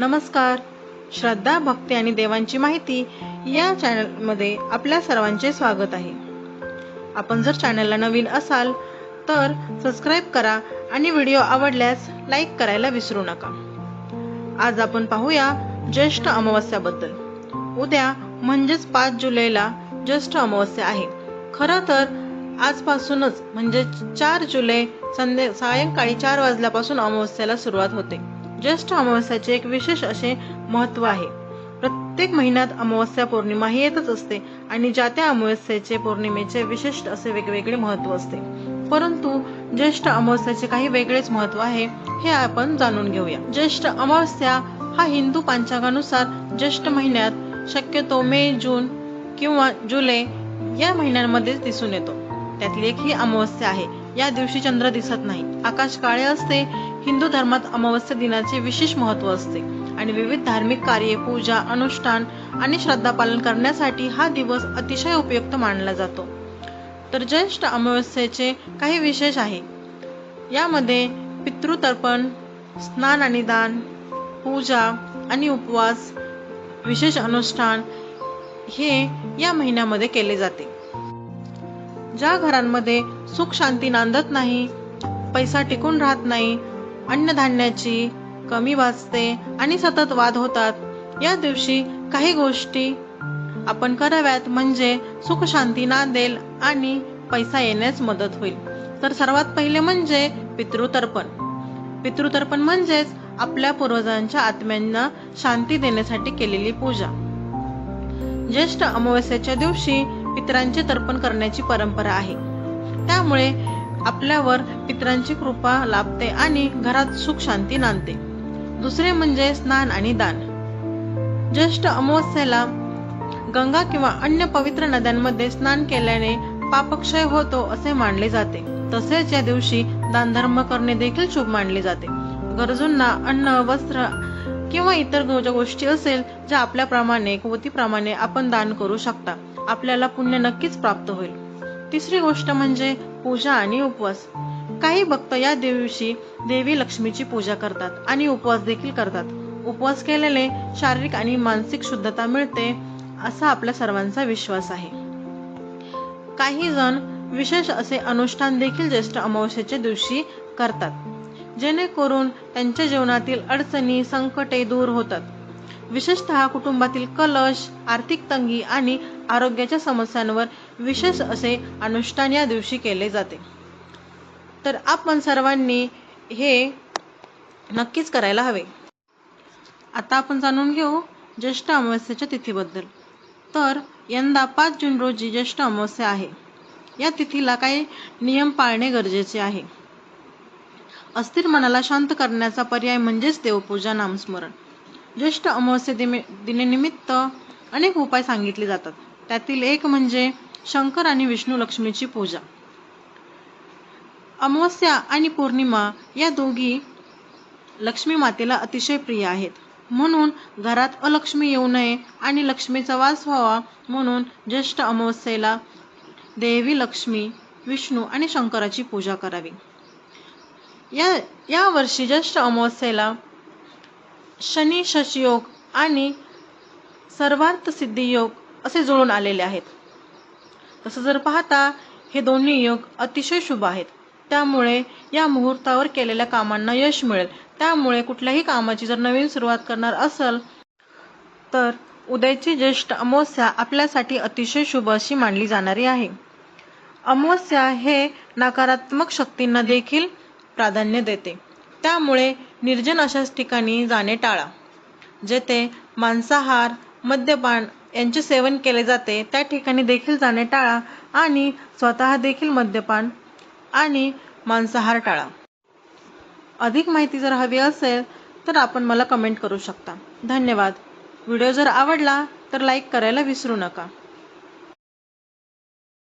नमस्कार. श्रद्धा भक्ती आणि देवांची माहिती या चॅनलमध्ये आपल्या सर्वांचे स्वागत आहे. आपण जर चॅनलला नवीन असाल तर सबस्क्राईब करा आणि व्हिडिओ आवडल्यास लाईक करायला विसरू नका. आज आपण पाहूया ज्येष्ठ अमावस्याबद्दल. उद्या म्हणजेच पाच जुलैला ज्येष्ठ अमावस्या आहे. खरं तर आजपासूनच म्हणजे चार जुलै संध्या सायंकाळी चार वाजल्यापासून अमावस्याला सुरुवात होते. ज्येष्ठ अमावस्याचे एक विशेष असे महत्त्व आहे. प्रत्येक महिन्यात अमावस्या पौर्णिमा ही येतच असते आणि ज्या त्या अमावस्याचे पौर्णिमेचे विशिष्ट असे वेगवेगळे महत्त्व असते. परंतु ज्येष्ठ अमावस्याचे काही वेगळेच महत्त्व आहे हे आपण जाणून घेऊया. ज्येष्ठ अमावस्या हा हिंदू पंचांगानुसार ज्येष्ठ महिन्यात शक्यतो मे जून किंवा जुलै या महिन्यांमध्येच दिसून येतो. त्यातली एक ही अमावस्या आहे. या दिवशी चंद्र दिसत नाही. आकाश काळे असते हिंदू धर्मात अमावस्या दिनाचे विशेष महत्त्व असते आणि विविध धार्मिक कार्ये पूजा अनुष्ठान आणि श्रद्धा पालन करण्यासाठी हा दिवस अतिशय उपयुक्त मानला जातो. तर ज्येष्ठ अमावस्येचे काही विशेष आहे. यामध्ये पितृतर्पण स्नान आणि दान पूजा आणि उपवास विशेष अनुष्ठान हे या महिन्यामध्ये केले जाते. ज्या घरांमध्ये सुख शांती नांदत नाही पैसा टिकून राहत नाही अन्नधान्याची कमी वाचते आणि सतत वाद होतात. या दिवशी काही गोष्टी आपण कराव्यात म्हणजे सुख शांती नांदेल आणि पैसा येण्यास मदत होईल. तर सर्वात पहिले म्हणजे पितृतर्पण. पितृतर्पण म्हणजेच आपल्या पूर्वजांच्या आत्म्यांना शांती देण्यासाठी केलेली पूजा. ज्येष्ठ अमावस्याच्या दिवशी पितरांचे तर्पण करण्याची परंपरा आहे. त्यामुळे आपल्यावर पितरांची कृपा लाभते आणि घरात सुख शांती नांदते. दुसरे म्हणजे स्नान आणि दान. ज्येष्ठ अमावस्येला गंगा किंवा अन्य पवित्र नद्यांमध्ये स्नान केल्याने पापक्षय होतो असे मानले जाते. तसेच या दिवशी दानधर्म करणे देखील शुभ मानले जाते. गरजूंना अन्न वस्त्र किंवा इतर गोष्टी असेल ज्या आपल्याप्रमाणे कुवतीप्रमाणे आपण दान करू शकता. आपल्याला पुण्य नक्कीच प्राप्त होईल. तिसरी गोष्ट म्हणजे पूजा आणि उपवास. काही भक्त या दिवशी देवी लक्ष्मीची पूजा करतात आणि उपवास देखील करतात. उपवास केलेले शारीरिक आणि मानसिक शुद्धता मिळते असा आपल्या सर्वांचा विश्वास आहे. काही जण विशेष असे अनुष्ठान देखील ज्येष्ठ अमावस्येच्या दिवशी करतात जेणेकरून त्यांच्या जीवनातील अडचणी संकटे दूर होतात. विशेषतः कुटुंबातील कलश आर्थिक तंगी आणि आरोग्याच्या समस्यांवर विशेष असे अनुष्ठान या दिवशी केले जाते. तर आपण सर्वांनी हे नक्कीच करायला हवे. आता आपण जाणून घेऊ ज्येष्ठ अमावस्येच्या तिथीबद्दल. तर यंदा पाच जून रोजी ज्येष्ठ अमावस्या आहे. या तिथीला काही नियम पाळणे गरजेचे आहे. अस्थिर मनाला शांत करण्याचा पर्याय म्हणजेच देवपूजा नामस्मरण. ज्येष्ठ अमावस्या दिने दिनेनिमित्त अनेक उपाय सांगितले जातात. त्यातील एक म्हणजे शंकर आणि विष्णू लक्ष्मीची पूजा. अमावस्या आणि पौर्णिमा या दोघी लक्ष्मी मातेला अतिशय प्रिय आहेत. म्हणून घरात अलक्ष्मी येऊ नये आणि लक्ष्मीचा वास व्हावा म्हणून ज्येष्ठ अमावस्येला देवी लक्ष्मी विष्णू आणि शंकराची पूजा करावी. या या वर्षी ज्येष्ठ अमावस्येला शनी शशयोग आणि सर्वार्थ सिद्धी योग असे जुळून आलेले आहेत. तसं जर पाहता हे दोन्ही योग अतिशय शुभ आहेत. त्यामुळे या मुहूर्तावर केलेल्या कामांना यश मिळेल. त्यामुळे कुठल्याही कामाची जर नवीन सुरुवात करणार असेल तर उद्याची ज्येष्ठ अमावस्या आपल्यासाठी अतिशय शुभ अशी मानली जाणारी आहे. अमावस्या हे नकारात्मक शक्तींना देखील प्राधान्य देते. त्यामुळे निर्जन अशाच ठिकाणी जाणे टाळा जेथे मांसाहार मद्यपान यांचे सेवन केले जाते. त्या ठिकाणी देखील जाणे टाळा आणि स्वतः देखील मद्यपान आणि मांसाहार टाळा. अधिक माहिती जर हवी असेल तर आपण मला कमेंट करू शकता. धन्यवाद. व्हिडिओ जर आवडला तर लाईक करायला विसरू नका.